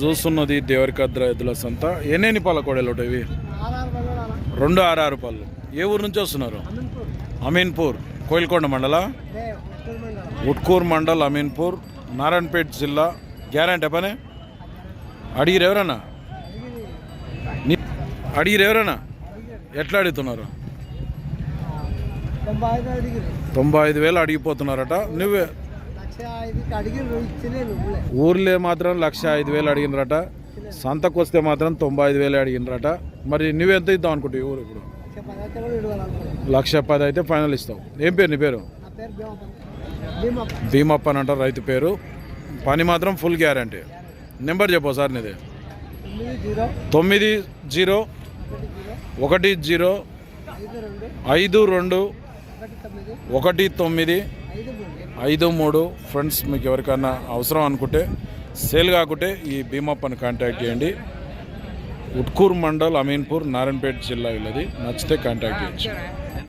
చూస్తున్నది దేవరికద్ర ఎద్దుల సంత. ఎన్నెన్ని పాల కోడలు ఇవి? రెండు ఆరు పళ్ళు ఏ ఊరు నుంచి వస్తున్నారు? అమీన్పూర్. కోయిల్కొండ మండల? ఉట్కూర్ మండల్ అమీన్పూర్. నారాయణపేట్ జిల్లా. గ్యారంటీ పనే అడిగిరు ఎవరన్నా? అడిగిరు ఎవరన్నా? ఎట్లా అడుగుతున్నారు? తొంభై ఐదు వేలు అడిగిపోతున్నారట. నువ్వే ఊర్లే మాత్రం లక్ష ఐదు వేలు అడిగినరట. సంతకు వస్తే మాత్రం తొంభై ఐదు వేలు అడిగినరట. మరి నువ్వెంత ఇద్దాం అనుకుంటావు ఊరు ఇప్పుడు? లక్ష పది అయితే ఫైనల్ ఇస్తావు. ఏం పేరు నీ పేరు? భీమప్ప. అని అంటారు రైతు పేరు. పని మాత్రం ఫుల్ గ్యారంటీ. నెంబర్ చెప్పు సార్ నీది. తొమ్మిది జీరో. ఒకటి జీరో. ఐదు రెండు. ఒకటి తొమ్మిది. ఐదు మూడు ఫ్రెండ్స్ మీకు ఎవరికైనా అవసరం అనుకుంటే సేల్ కాకుంటే ఈ భీమప్పని కాంటాక్ట్ చేయండి. ఉట్కూర్ మండల్ అమీన్పూర్ నారాయణపేట జిల్లా వీళ్ళది. నచ్చితే కాంటాక్ట్ చేయొచ్చు.